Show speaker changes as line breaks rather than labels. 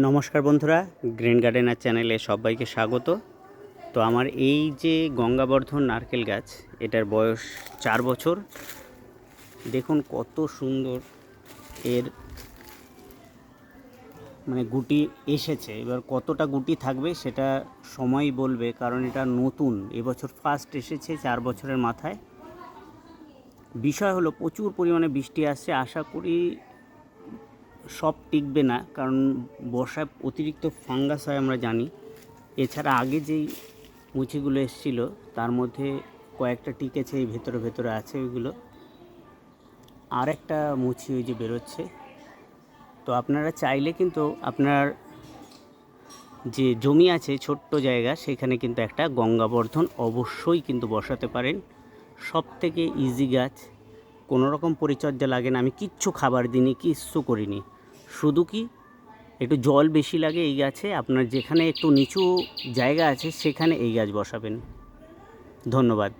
নমস্কার বন্ধুরা, green gardener চ্যানেলে সবাইকে স্বাগত। তো আমার এই যে গঙ্গাবর্ধন নারকেল গাছ, এটার বয়স চার বছর। দেখুন কত সুন্দর এর মানে গুটি এসেছে। এবার কতটা গুটি থাকবে সেটা সময় বলবে, কারণ এটা নতুন। এবছর ফার্স্ট এসেছে চার বছরের মাথায়। বিষয় হলো প্রচুর পরিমাণে বৃষ্টি আসছে। আশা করি সব টিকবে না, কারণ বর্ষায় অতিরিক্ত ফাঙ্গাস হয় আমরা জানি। এছাড়া আগে যেই মুচিগুলো এসেছিল, তার মধ্যে কয়েকটা টিকেছে, এই ভেতরে ভেতরে আছে ওইগুলো। আর একটা মুচি ওই যে বেরোচ্ছে। তো আপনারা চাইলে কিন্তু আপনার যে জমি আছে, ছোট্ট জায়গা, সেখানে কিন্তু একটা গঙ্গাবর্ধন অবশ্যই কিন্তু বসাতে পারেন। সব থেকে ইজি গাছ কোনো রকম পরিচর্যা লাগে না। আমি কিচ্ছু খাবার দিইনি, কিচ্ছু করিনি। শুধু কি? একটু জল বেশি লাগে এই গাছে, আপনার যেখানে একটু নিচু জায়গা আছে, সেখানে এই গাছ বসাবেন। ধন্যবাদ।